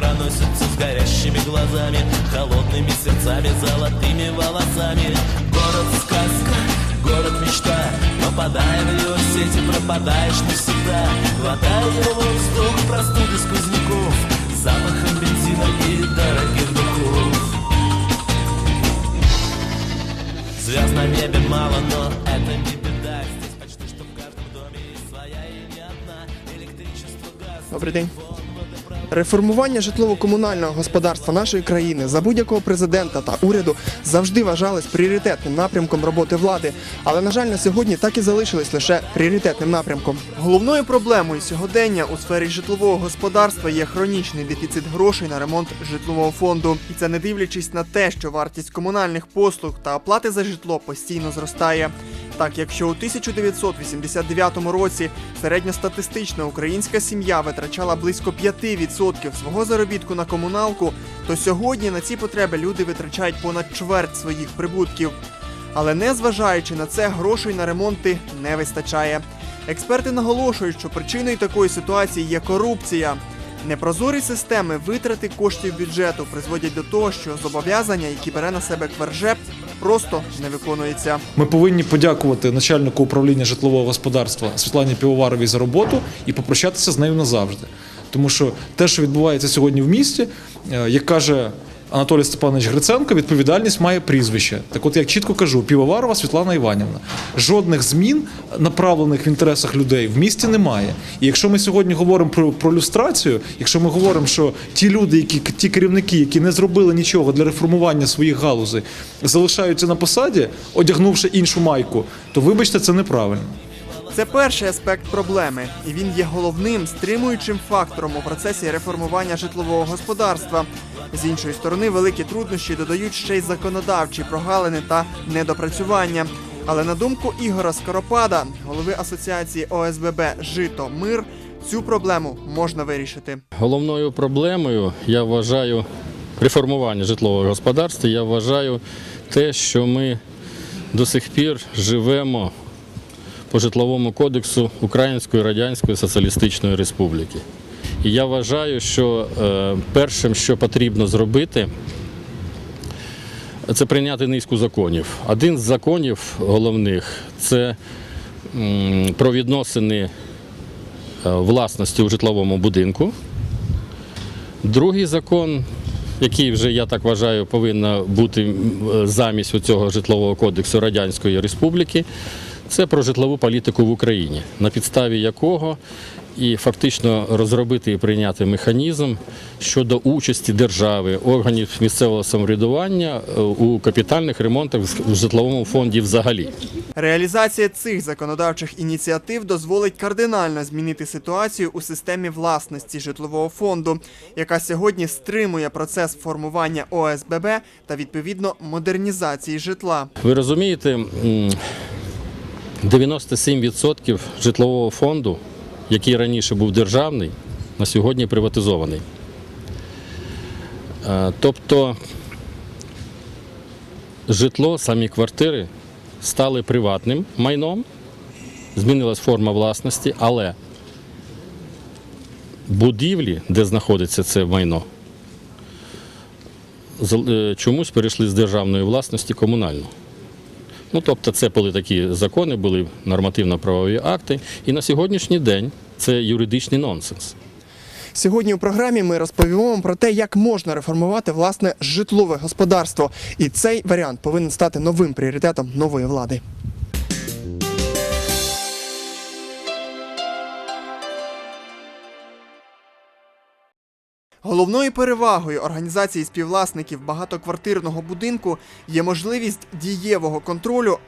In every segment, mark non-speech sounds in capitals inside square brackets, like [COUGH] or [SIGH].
носятся с горящими глазами, холодными сердцами, золотыми волосами. Город сказка, город мечта, попадая в ее сети, пропадаешь навсегда. Хватая его воздух, простуды сквозняков, запахом бензина и дорогих духов. Звезд на небе мало, но это не беда. Здесь почти что в каждом доме есть своя и не одна. Электричество, газ, Добрий день. Реформування житлово-комунального господарства нашої країни за будь-якого президента та уряду завжди вважалось пріоритетним напрямком роботи влади, але на жаль, на сьогодні так і залишились лише пріоритетним напрямком. Головною проблемою сьогодення у сфері житлового господарства є хронічний дефіцит грошей на ремонт житлового фонду, і це не дивлячись на те, що вартість комунальних послуг та оплати за житло постійно зростає. Так, якщо у 1989 році середньостатистична українська сім'я витрачала близько 5% свого заробітку на комуналку, то сьогодні на ці потреби люди витрачають понад чверть своїх прибутків. Але незважаючи на це, грошей на ремонти не вистачає. Експерти наголошують, що причиною такої ситуації є корупція. Непрозорі системи витрати коштів бюджету призводять до того, що зобов'язання, які бере на себе квержеп, просто не виконується. Ми повинні подякувати начальнику управління житлового господарства Світлані Півоваровій за роботу і попрощатися з нею назавжди. Тому що те, що відбувається сьогодні в місті, е, як каже Анатолій Степанович Гриценко, відповідальність має прізвище. Так от, як чітко кажу, Півоварова Світлана Іванівна. Жодних змін, направлених в інтересах людей, в місті немає. І якщо ми сьогодні говоримо про, про люстрацію, якщо ми говоримо, що ті люди, які ті керівники, які не зробили нічого для реформування своїх галузей, залишаються на посаді, одягнувши іншу майку, то вибачте, це неправильно. Це перший аспект проблеми, і він є головним стримуючим фактором у процесі реформування житлового господарства. З іншої сторони, великі труднощі додають ще й законодавчі прогалини та недопрацювання. Але на думку Ігора Скоропада, голови асоціації ОСББ Жито Мир, цю проблему можна вирішити. Головною проблемою я вважаю реформування житлового господарства. Я вважаю те, що ми до сих пір живемо по житловому кодексу Української Радянської Соціалістичної Республіки. І я вважаю, що е, першим, що потрібно зробити, це прийняти низку законів. Один з законів головних це про відносини е, власності у житловому будинку. Другий закон, який вже, я так вважаю, повинен бути замість цього житлового кодексу Радянської Республіки, це про житлову політику в Україні, на підставі якого і фактично розробити і прийняти механізм щодо участі держави, органів місцевого самоврядування е, у капітальних ремонтах в житловому фонді взагалі. Реалізація цих законодавчих ініціатив дозволить кардинально змінити ситуацію у системі власності житлового фонду, яка сьогодні стримує процес формування ОСББ та відповідно модернізації житла. Ви розумієте, 97% житлового фонду, який раніше був державний, на сьогодні приватизований. Е, Тобто житло, самі квартири стали приватним майном, змінилась форма власності, але будівлі, де знаходиться це майно, е, чомусь перейшли з державної власності комунальну. Ну, тобто, це були такі закони, були нормативно-правові акти, і на сьогоднішній день це юридичний нонсенс. Сьогодні у програмі ми розповімо вам про те, як можна реформувати власне житлове господарство, і цей варіант повинен стати новим пріоритетом нової влади. Головною перевагою організації співвласників багатоквартирного будинку є можливість дієвого контролю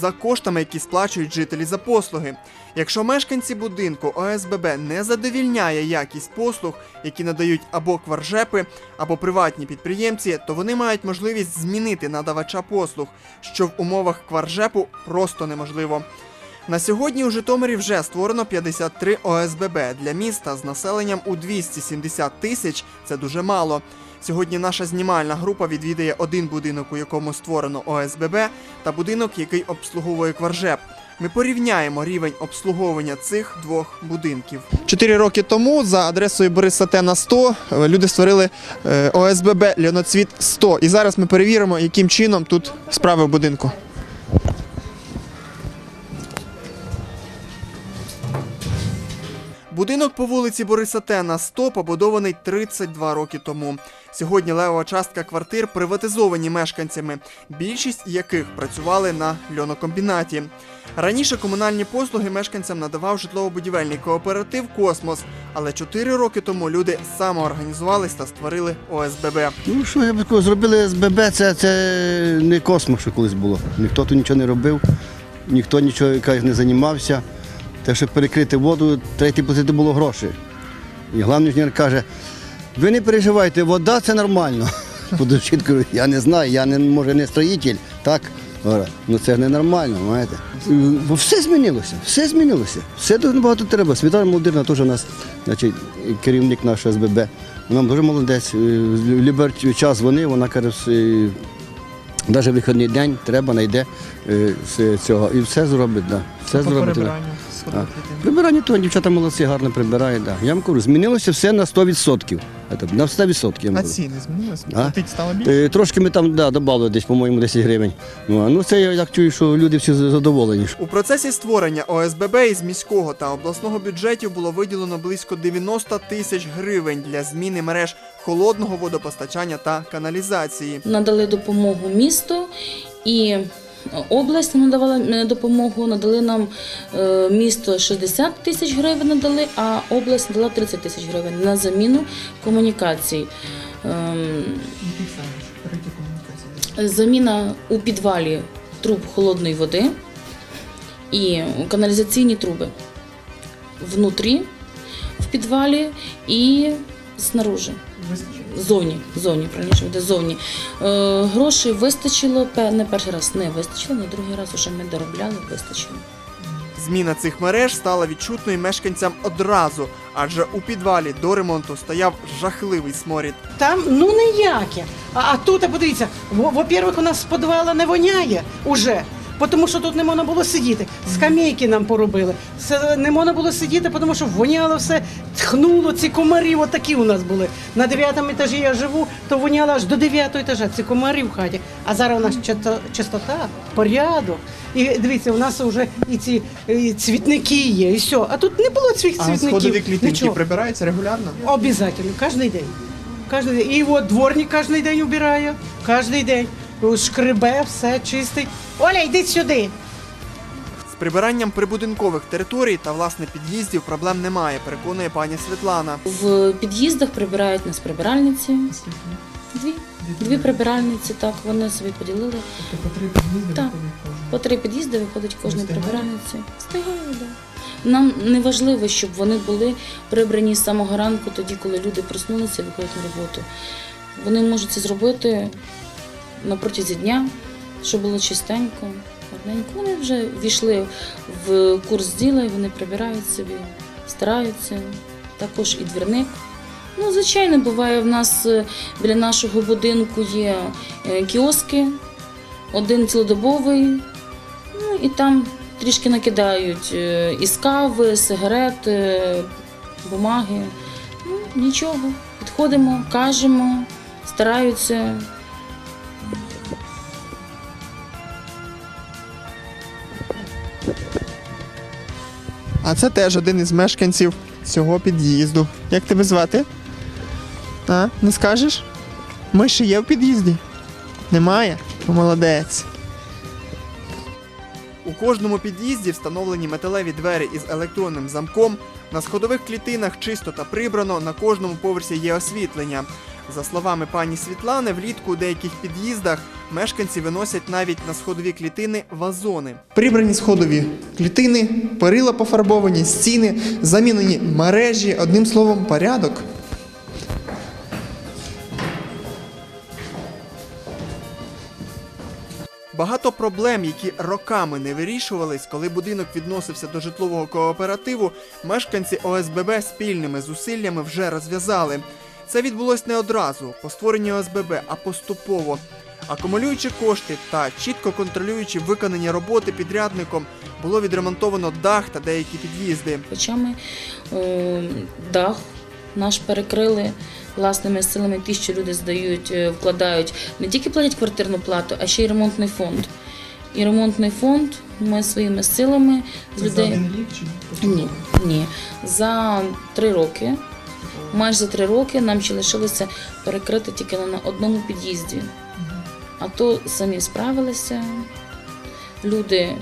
за коштами, які сплачують жителі за послуги. Якщо мешканці будинку ОСББ не задовільняє якість послуг, які надають або кваржепи, або приватні підприємці, то вони мають можливість змінити надавача послуг, що в умовах кваржепу просто неможливо. На сьогодні у Житомирі вже створено 53 ОСББ для міста з населенням у 270 тисяч. Це дуже мало. Сьогодні наша знімальна група відвідає один будинок, у якому створено ОСББ, та будинок, який обслуговує кваржеп. Ми порівняємо рівень обслуговування цих двох будинків. Чотири роки тому за адресою Бориса Тена 100 е, люди створили е, ОСББ Льоноцвіт 100. І зараз ми перевіримо, яким чином тут справи в будинку. Будинок по вулиці Бориса Тена 100 побудований 32 роки тому. Сьогодні левова частка квартир приватизовані мешканцями, більшість яких працювали на льонокомбінаті. Раніше комунальні послуги мешканцям надавав житлово-будівельний кооператив Космос, але 4 роки тому люди самоорганізувались та створили ОСББ. Ну що я б сказав, зробили СББ, це, це не космос, що колись було. Ніхто тут нічого не робив, ніхто нічого не займався. Те, щоб перекрити воду, третій платити було гроші. І головний інженер каже, ви не переживайте, вода це нормально. [LAUGHS] Подушить, кажу, я не знаю, я не, може не строїтель, так? Ну це ж не нормально, знаєте. Бо все змінилося, все змінилося. Все дуже багато треба. Світлана Молодирна теж у нас значить, керівник нашого СББ. Вона дуже молодець. Е, час вони, вона каже, навіть вихідний день треба, знайде е, цього. І все зробить, да. Все зробить. А, Прибирання то дівчата молодці, гарно прибирають. Да. Я вам кажу, змінилося все на 100%. Це На 100%. Я вам кажу. ціни змінилися? А? стало більше? Трошки ми там да, додали десь, по-моєму, 10 гривень. Ну, а, ну це я так чую, що люди всі задоволені. У процесі створення ОСББ із міського та обласного бюджетів було виділено близько 90 тисяч гривень для зміни мереж холодного водопостачання та каналізації. надали допомогу місту і область надавала е, допомогу. Надали нам е, місто 60 тисяч гривень надали, а область надала 30 тисяч гривень на заміну комунікацій. Ем, Заміна у підвалі труб холодної води і каналізаційні труби внутрі в підвалі і снаружи. Зовні, зовні, правильніше буде зовні. Е, грошей вистачило, пе- не перший раз не вистачило, на другий раз уже ми доробляли, вистачило. Зміна цих мереж стала відчутною мешканцям одразу, адже у підвалі до ремонту стояв жахливий сморід. Там ну ніяке. А, а тут, а подивіться, во- во-первых, у нас з підвала не воняє уже. Тому що тут не можна було сидіти. Скамейки нам поробили. Це не можна було сидіти, тому що воняло все, тхнуло, ці комарі отакі у нас були. На дев'ятому етажі я живу, то воняло аж до дев'ятого етажа. Ці комарі в хаті. А зараз у нас чистота, порядок. І дивіться, у нас вже і ці і цвітники є, і все. А тут не було цих цвітників. нічого. прибираються регулярно. Обязательно, кожен день. Кожен день. І от дворник кожен день убирає, кожен день. Шкребе, все чистить. Оля, йди сюди. З прибиранням прибудинкових територій та власне під'їздів проблем немає, переконує пані Світлана. В під'їздах прибирають нас прибиральниці. Дві. Дві прибиральниці, так, вони собі поділили. Тобто по три під'їзди Так. По три під'їзди виходить кожній прибиральниці. Встигає, так. Нам не важливо, щоб вони були прибрані з самого ранку, тоді, коли люди проснулися і виходять на роботу. Вони можуть це зробити на протязі дня, щоб було чистенько. Вони вже війшли в курс діла і вони прибирають собі, стараються. Також і двірник. Ну, звичайно, буває, в нас е, біля нашого будинку є е, кіоски, один цілодобовий, ну і там трішки накидають е, із кави, сигарет, е, бумаги. Ну, нічого. Підходимо, кажемо, стараються. А це теж один із мешканців цього під'їзду. Як тебе звати? А, не скажеш? Ми ще є в під'їзді? Немає? Молодець. У кожному під'їзді встановлені металеві двері із електронним замком. На сходових клітинах чисто та прибрано, на кожному поверсі є освітлення. За словами пані Світлани, влітку у деяких під'їздах мешканці виносять навіть на сходові клітини вазони. Прибрані сходові клітини, перила пофарбовані, стіни, замінені мережі, одним словом, порядок. Багато проблем, які роками не вирішувались, коли будинок відносився до житлового кооперативу, мешканці ОСББ спільними зусиллями вже розв'язали. Це відбулось не одразу по створенню ОСББ, а поступово. Акумулюючи кошти та чітко контролюючи виконані роботи підрядником, було відремонтовано дах та деякі під'їзди. Хоча ми е, дах наш перекрили власними силами, ті, що люди здають, е, вкладають, не тільки платять квартирну плату, а ще й ремонтний фонд. І ремонтний фонд ми своїми силами з людей. Ні, ні. За три роки, майже за три роки, нам ще лишилося перекрити тільки на одному під'їзді. А то самі справилися. Люди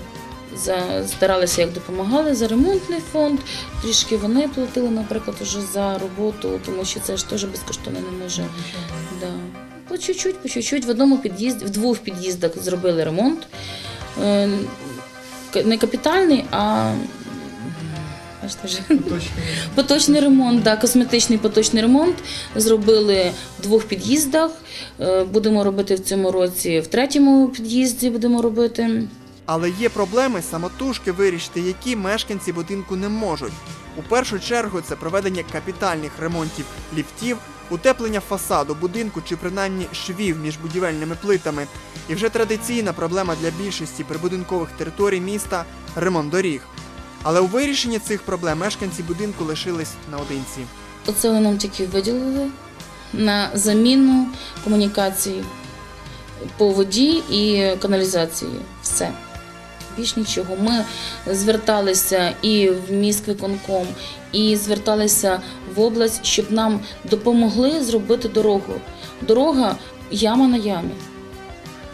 старалися, як допомагали за ремонтний фонд. Трішки вони платили, наприклад, уже за роботу, тому що це ж теж безкоштовно не може. Да. По чуть-чуть, по чуть-чуть. В одному під'їзді, в двох під'їздах зробили ремонт. Е, Не капітальний, а бачите вже. поточний ремонт, да, косметичний поточний ремонт. Зробили в двох під'їздах. Е, Будемо робити в цьому році в третьому під'їзді. Будемо робити. Але є проблеми самотужки вирішити, які мешканці будинку не можуть. У першу чергу це проведення капітальних ремонтів ліфтів, утеплення фасаду будинку чи принаймні швів між будівельними плитами. І вже традиційна проблема для більшості прибудинкових територій міста ремонт доріг. Але у вирішенні цих проблем мешканці будинку лишились наодинці. Оце вони нам тільки виділили на заміну комунікацій по воді і каналізації. Все. Більш нічого. Ми зверталися і в міськвиконком, і зверталися в область, щоб нам допомогли зробити дорогу. Дорога яма на ямі.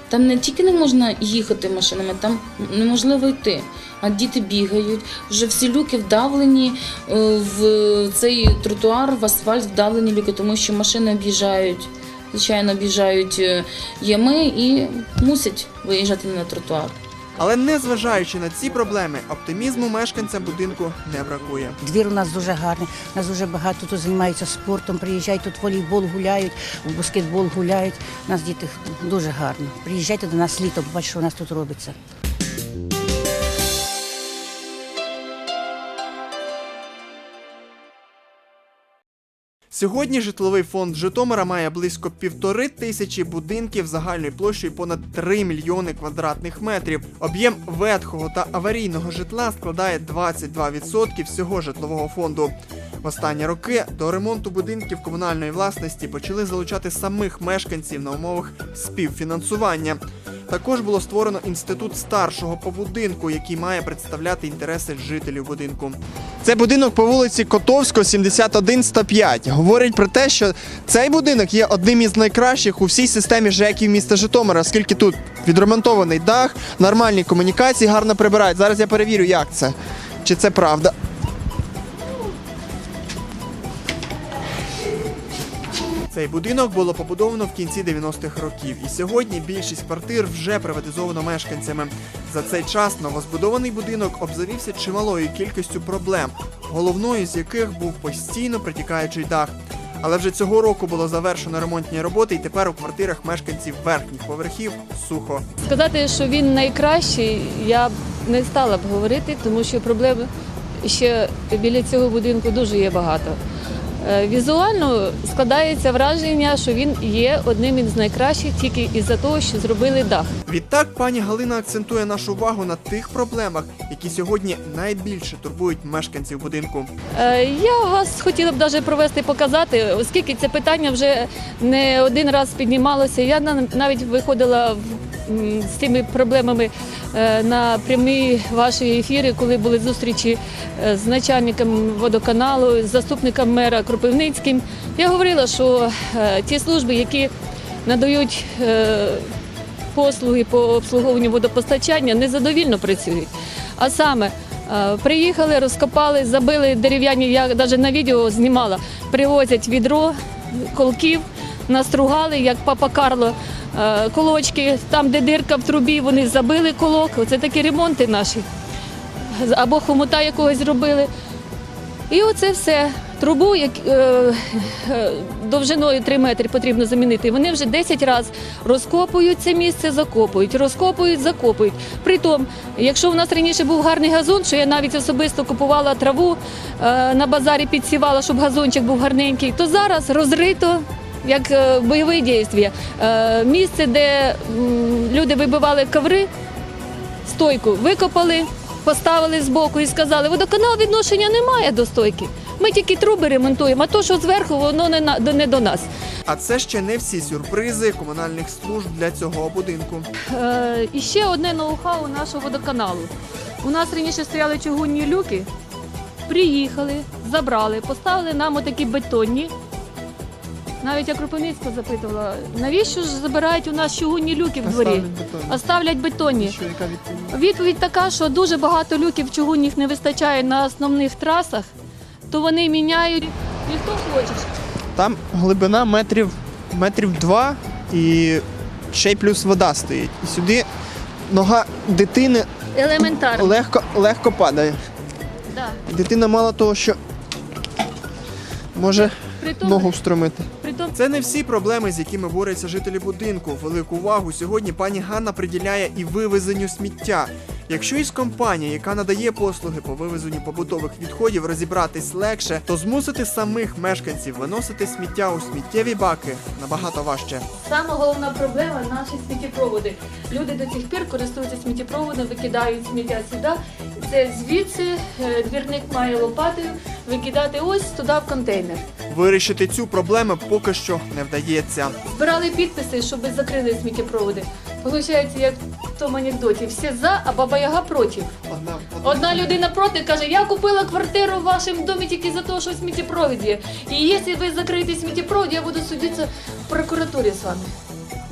Там не тільки не можна їхати машинами, там неможливо йти. А діти бігають, вже всі люки вдавлені е, в цей тротуар, в асфальт вдавлені люки, тому що машини об'їжджають, звичайно, об'їжджають е, ями і мусять виїжджати на тротуар. Але незважаючи на ці проблеми, оптимізму мешканцям будинку не бракує. Двір у нас дуже гарний. У нас дуже багато тут займаються спортом. Приїжджають тут волейбол гуляють, в баскетбол гуляють. У нас діти дуже гарно. Приїжджайте до нас літом, бачите, що у нас тут робиться. Сьогодні житловий фонд Житомира має близько півтори тисячі будинків загальною площею понад 3 мільйони квадратних метрів. Об'єм ветхого та аварійного житла складає 22% всього житлового фонду. В останні роки до ремонту будинків комунальної власності почали залучати самих мешканців на умовах співфінансування. Також було створено інститут старшого по будинку, який має представляти інтереси жителів будинку. Це будинок по вулиці Котовського, 71-105. Говорить про те, що цей будинок є одним із найкращих у всій системі ЖЕКів міста Житомира, оскільки тут відремонтований дах, нормальні комунікації, гарно прибирають. Зараз я перевірю, як це. Чи це правда. Цей будинок було побудовано в кінці 90-х років, і сьогодні більшість квартир вже приватизовано мешканцями. За цей час новозбудований будинок обзавівся чималою кількістю проблем, головною з яких був постійно протікаючий дах. Але вже цього року було завершено ремонтні роботи, і тепер у квартирах мешканців верхніх поверхів сухо. Сказати, що він найкращий, я б не стала б говорити, тому що проблем ще біля цього будинку дуже є багато. Е, Візуально складається враження, що він є одним із найкращих тільки із-за того, що зробили дах. Відтак пані Галина акцентує нашу увагу на тих проблемах, які сьогодні найбільше турбують мешканців будинку. Е, Я вас хотіла б навіть провести показати, оскільки це питання вже не один раз піднімалося. Я на- навіть виходила в- з цими проблемами е, на прямі ваші ефіри, коли були зустрічі е, з начальником водоканалу, з заступником мера Кропивницьким. Я говорила, що е, ті служби, які надають послуги по обслуговуванню водопостачання незадовільно працюють. А саме приїхали, розкопали, забили дерев'яні, я навіть на відео знімала, привозять відро колків, настругали, як папа Карло, е, колочки, там, де дирка в трубі, вони забили колок. Оце такі ремонти наші. Або хомута якогось зробили. І оце все. Трубу як, е, е, довжиною 3 метри потрібно замінити. Вони вже 10 разів розкопують це місце, закопують, розкопують, закопують. Притом, якщо в нас раніше був гарний газон, що я навіть особисто купувала траву е, на базарі, підсівала, щоб газончик був гарненький, то зараз розрито як е, бойові дії. Е, Місце, де люди вибивали коври, стойку викопали, поставили збоку і сказали, водоканал відношення немає до стойки. Ми тільки труби ремонтуємо, а то, що зверху, воно не, на- не до нас. А це ще не всі сюрпризи комунальних служб для цього будинку. Е, і ще одне ноу-хау нашого водоканалу. У нас раніше стояли чугунні люки, приїхали, забрали, поставили нам отакі бетонні. Навіть я Кропивницька запитувала, навіщо ж забирають у нас чугунні люки в дворі? А ставлять бетонні. Що, яка відповідь? Відповідь така, що дуже багато люків чугунних не вистачає на основних трасах, то вони міняють. І хто хочеш. Там глибина метрів, метрів два і ще й плюс вода стоїть. І сюди нога дитини Елементарно. легко, легко падає. Да. Дитина мало того, що може Притом, ногу встромити. притом Це не всі проблеми, з якими борються жителі будинку. Велику увагу сьогодні пані Ганна приділяє і вивезенню сміття. Якщо із компанії, яка надає послуги по вивезенню побутових відходів, розібратись легше, то змусити самих мешканців виносити сміття у сміттєві баки набагато важче. Саме головна проблема наші сміттєпроводи. Люди до цих пір користуються сміттєпроводом, викидають сміття сюди. Це звідси е, двірник має лопатою викидати ось туди в контейнер. Вирішити цю проблему поки що не вдається. Збирали підписи, щоб закрили сміттєпроводи. Получається, як в тому анекдоті, всі за, а баба Яга проти. Одна, Одна людина проти каже, я купила квартиру в вашому домі тільки за те, що сміттєпровід є. І якщо ви закриєте сміттєпровід, я буду судитися в прокуратурі з вами.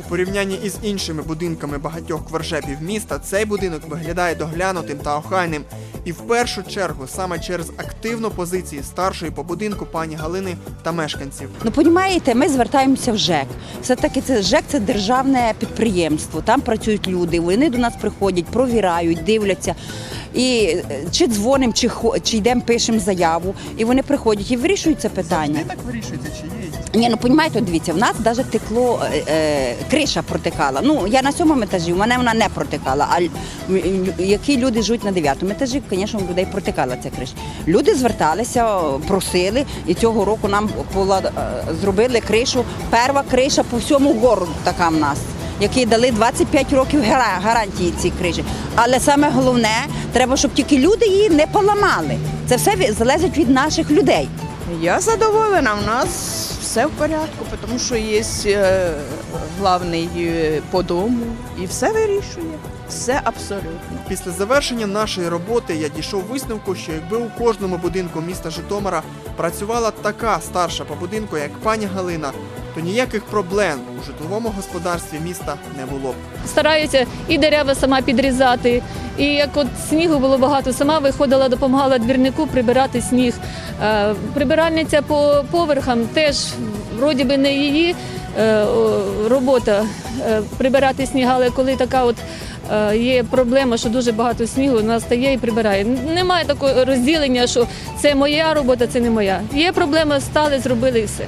У порівнянні із іншими будинками багатьох кваржепів міста цей будинок виглядає доглянутим та охайним. І в першу чергу саме через активну позицію старшої по будинку пані Галини та мешканців. Ну, понімаєте, ми звертаємося в ЖЕК. Все-таки це ЖЕК це державне підприємство. Там працюють люди. Вони до нас приходять, провірають, дивляться. І е, чи дзвонимо, чи, чи йдемо, пишемо заяву, і вони приходять і вирішують це питання. так вирішується, чи є? Ні, ну понімаєте, дивіться, в нас навіть текло, е, е, криша протикала. Ну, я на сьомому етажі, у мене вона не протикала. А які люди живуть на дев'ятому етажі, звісно, у людей протикала ця криша. Люди зверталися, просили, і цього року нам пола- е, зробили кришу. Перша криша по всьому городу така в нас. Які дали 25 років гарантії цій крижі. Але саме головне, треба, щоб тільки люди її не поламали. Це все залежить від наших людей. Я задоволена, у нас все в порядку, тому що є е, главний е, по дому і все вирішує. Все абсолютно. Після завершення нашої роботи я дійшов висновку, що якби у кожному будинку міста Житомира працювала така старша по будинку, як пані Галина, то ніяких проблем у житловому господарстві міста не було б. Стараюся і дерева сама підрізати. І як от снігу було багато, сама виходила, допомагала двірнику прибирати сніг. Е, Прибиральниця по поверхам теж вроді би не її е, робота е, прибирати сніг, але коли така от є проблема, що дуже багато снігу, вона стає і прибирає. Немає такого розділення, що це моя робота, це не моя. Є проблема, стали, зробили і все.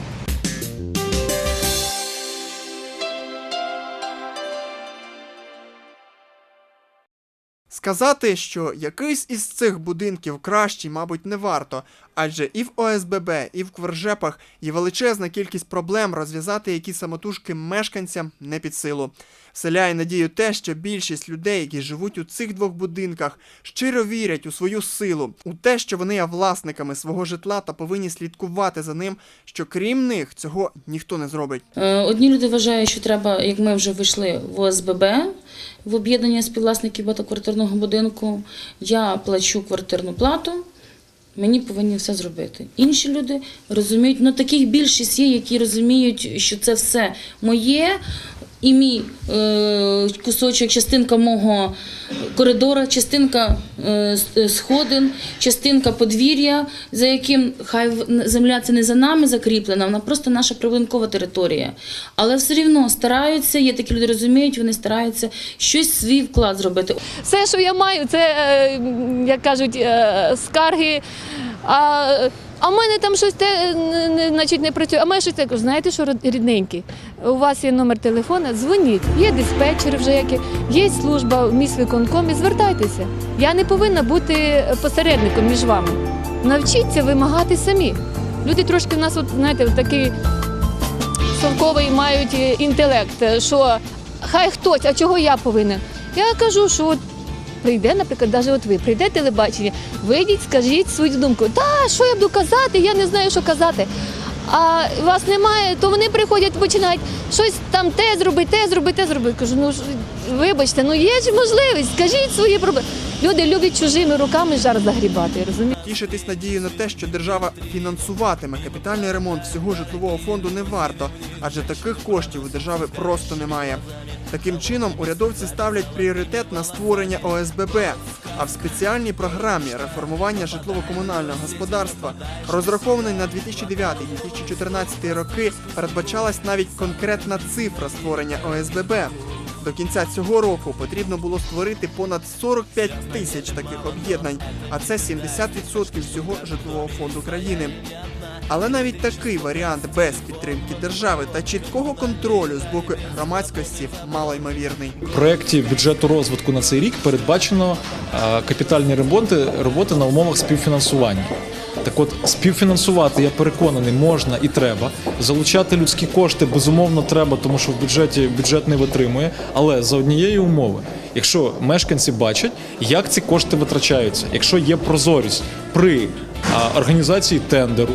Сказати, що якийсь із цих будинків кращий, мабуть, не варто, адже і в ОСББ, і в Квержепах є величезна кількість проблем, розв'язати які самотужки мешканцям не під силу. Вселяє надію те, що більшість людей, які живуть у цих двох будинках, щиро вірять у свою силу, у те, що вони є власниками свого житла та повинні слідкувати за ним, що крім них цього ніхто не зробить. Е, Одні люди вважають, що треба, як ми вже вийшли в ОСББ, в об'єднання співвласників багатоквартирного будинку, я плачу квартирну плату. Мені повинні все зробити. Інші люди розуміють, ну таких більшість є, які розуміють, що це все моє, і мій е, кусочок, частинка мого коридора, частинка е, сходин, частинка подвір'я, за яким хай земля це не за нами закріплена, вона просто наша прибудинкова територія. Але все рівно стараються, є такі люди розуміють, вони стараються щось свій вклад зробити. Все, що я маю, це, е, як кажуть, е, скарги. А, а в мене там щось те, не, значить, не працює. А в мене щось таке. Знаєте, що рідненькі? У вас є номер телефона, дзвоніть. Є диспетчер вже які, є служба в міськвиконкомі, звертайтеся. Я не повинна бути посередником між вами. Навчіться вимагати самі. Люди трошки в нас, от, знаєте, такий шовковий мають е, інтелект, е, що хай хтось, а чого я повинен? Я кажу, що прийде, наприклад, навіть от ви прийде телебачення, вийдіть, скажіть свою думку. Та що я буду казати? Я не знаю, що казати. А вас немає, то вони приходять, починають щось там те зроби, те зроби, те зроби. Кажу, ну вибачте, ну є ж можливість, скажіть свої проблеми. Люди люблять чужими руками жар загрібати, розумієте? Тішитись надією на те, що держава фінансуватиме капітальний ремонт всього житлового фонду не варто, адже таких коштів у держави просто немає. Таким чином, урядовці ставлять пріоритет на створення ОСББ. А в спеціальній програмі реформування житлово-комунального господарства, розрахованої на 2009-2014 роки, передбачалась навіть конкретна цифра створення ОСББ. До кінця цього року потрібно було створити понад 45 тисяч таких об'єднань, а це 70% всього житлового фонду країни. Але навіть такий варіант без підтримки держави та чіткого контролю з боку громадськості малоймовірний. В проєкті бюджету розвитку на цей рік передбачено е, капітальні ремонти роботи на умовах співфінансування. Так от співфінансувати, я переконаний, можна і треба. Залучати людські кошти безумовно треба, тому що в бюджеті бюджет не витримує. Але за однієї умови, якщо мешканці бачать, як ці кошти витрачаються, якщо є прозорість при організації тендеру,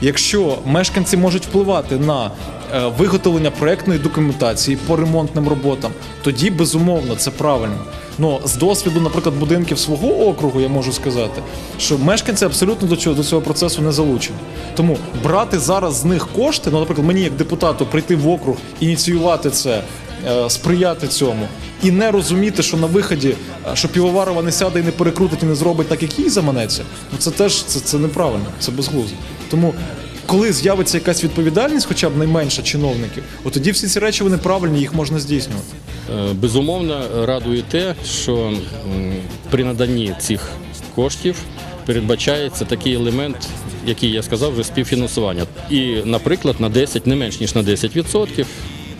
Якщо мешканці можуть впливати на е, виготовлення проектної документації по ремонтним роботам, тоді безумовно це правильно. Ну з досвіду, наприклад, будинків свого округу, я можу сказати, що мешканці абсолютно до цього до цього процесу не залучені. Тому брати зараз з них кошти, ну, наприклад, мені як депутату прийти в округ, ініціювати це, е, сприяти цьому. І не розуміти, що на виході, е, що півоварова не сяде і не перекрутить і не зробить так, як їй заманеться, ну це теж це, це неправильно, це безглуздо. Тому коли з'явиться якась відповідальність, хоча б найменша чиновників, от тоді всі ці речі вони правильні, їх можна здійснювати. Е, Безумовно, радує те, що при наданні цих коштів передбачається такий елемент, який я сказав, вже співфінансування. І, наприклад, на 10, не менш ніж на 10%,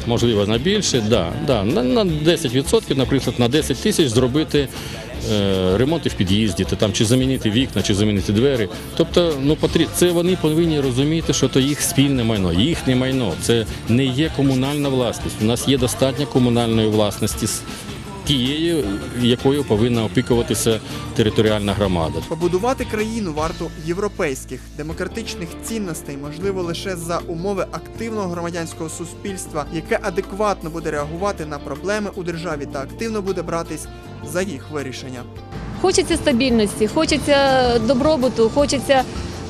можливо, на більше, да, да, на, на 10%, наприклад, на 10 тисяч зробити е, ремонти в під'їзді, та там чи замінити вікна, чи замінити двері. Тобто, ну це вони повинні розуміти, що то їх спільне майно, їхнє майно. Це не є комунальна власність. У нас є достатньо комунальної власності тією, якою повинна опікуватися територіальна громада. Побудувати країну варто європейських демократичних цінностей можливо лише за умови активного громадянського суспільства, яке адекватно буде реагувати на проблеми у державі та активно буде братись за їх вирішення. Хочеться стабільності, хочеться добробуту, хочеться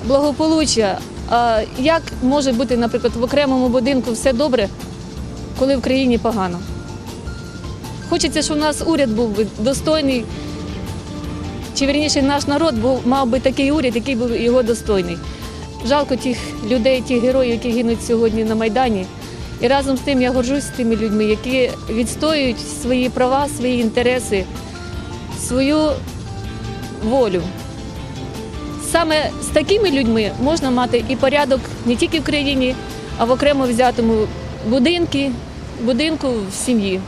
благополуччя. А як може бути, наприклад, в окремому будинку все добре, коли в країні погано? Хочеться, щоб у нас уряд був би достойний, чи вірніше наш народ був, мав би такий уряд, який був його достойний. Жалко тих людей, тих героїв, які гинуть сьогодні на Майдані. І разом з тим я горжусь тими людьми, які відстоюють свої права, свої інтереси, свою волю. Саме з такими людьми можна мати і порядок не тільки в країні, а в окремо взятому будинку, будинку в сім'ї.